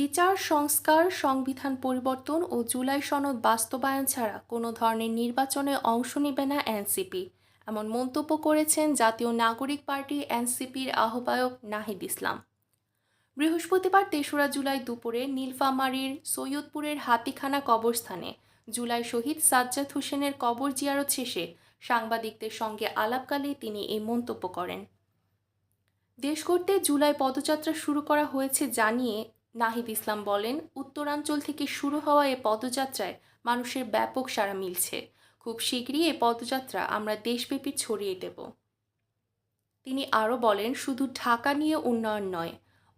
বিচার, সংস্কার, সংবিধান পরিবর্তন ও জুলাই সনদ বাস্তবায়ন ছাড়া কোনো ধরনের নির্বাচনে অংশ নেবে না এনসিপি। এমন মন্তব্য করেছেন জাতীয় নাগরিক পার্টি এনসিপির আহ্বায়ক নাহিদ ইসলাম। বৃহস্পতিবার তেসরা জুলাই দুপুরে নীলফামারীর সৈয়দপুরের হাতিখানা কবরস্থানে জুলাই শহীদ সাজ্জাদ হোসেনের কবর জিয়ারত শেষে সাংবাদিকদের সঙ্গে আলাপকালে তিনি এই মন্তব্য করেন। দেশ করতে জুলাই পদযাত্রা শুরু করা হয়েছে জানিয়ে নাহিদ ইসলাম বলেন, উত্তরাঞ্চল থেকে শুরু হওয়া এ পদযাত্রায় মানুষের ব্যাপক সাড়া মিলছে। খুব শীঘ্রই এ পদযাত্রা আমরা দেশব্যাপী ছড়িয়ে দেব। তিনি আরও বলেন, শুধু ঢাকা নিয়ে উন্নয়ন নয়,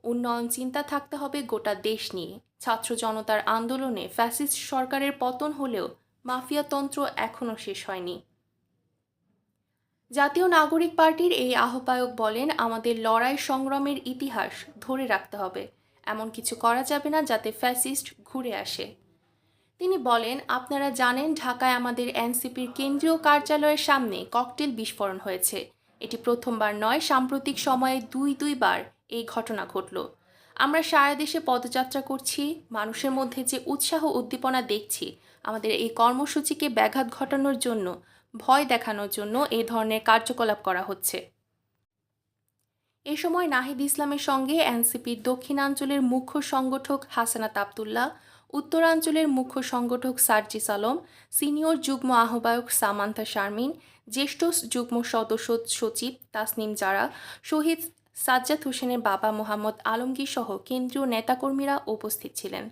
উন্নয়ন চিন্তা থাকতে হবে গোটা দেশ নিয়ে। ছাত্র জনতার আন্দোলনে ফ্যাসিস্ট সরকারের পতন হলেও মাফিয়াতন্ত্র এখনও শেষ হয়নি। জাতীয় নাগরিক পার্টির এই আহ্বায়ক বলেন, আমাদের লড়াই সংগ্রামের ইতিহাস ধরে রাখতে হবে। এমন কিছু করা যাবে না যাতে ফ্যাসিস্ট ঘুরে আসে। তিনি বলেন, আপনারা জানেন ঢাকায় আমাদের এনসিপির কেন্দ্রীয় কার্যালয়ের সামনে ককটেল বিস্ফোরণ হয়েছে। এটি প্রথমবার নয়, সাম্প্রতিক সময়ে দুই, দুইবার এই ঘটনা ঘটল। আমরা সারা দেশে পদযাত্রা করছি, মানুষের মধ্যে যে উৎসাহ উদ্দীপনা দেখছি, আমাদের এই কর্মসূচিকে ব্যাঘাত ঘটানোর জন্য, ভয় দেখানোর জন্য এই ধরনের কার্যকলাপ করা হচ্ছে। এ সময় নাহিদ ইসলামের সঙ্গে এনসিপির দক্ষিণাঞ্চলের মুখ্য সংগঠক হাসানাত আবদুল্লাহ, উত্তরাঞ্চলের মুখ্য সংগঠক সার্জিস আলম, সিনিয়র যুগ্ম আহ্বায়ক সামান্থা শারমিন, জ্যেষ্ঠ যুগ্ম সদস্য সচিব তাসনিম জারা, শহীদ সাজ্জাদ হোসেনের বাবা মোহাম্মদ আলমগীর সহ কেন্দ্রীয় নেতাকর্মীরা উপস্থিত ছিলেন।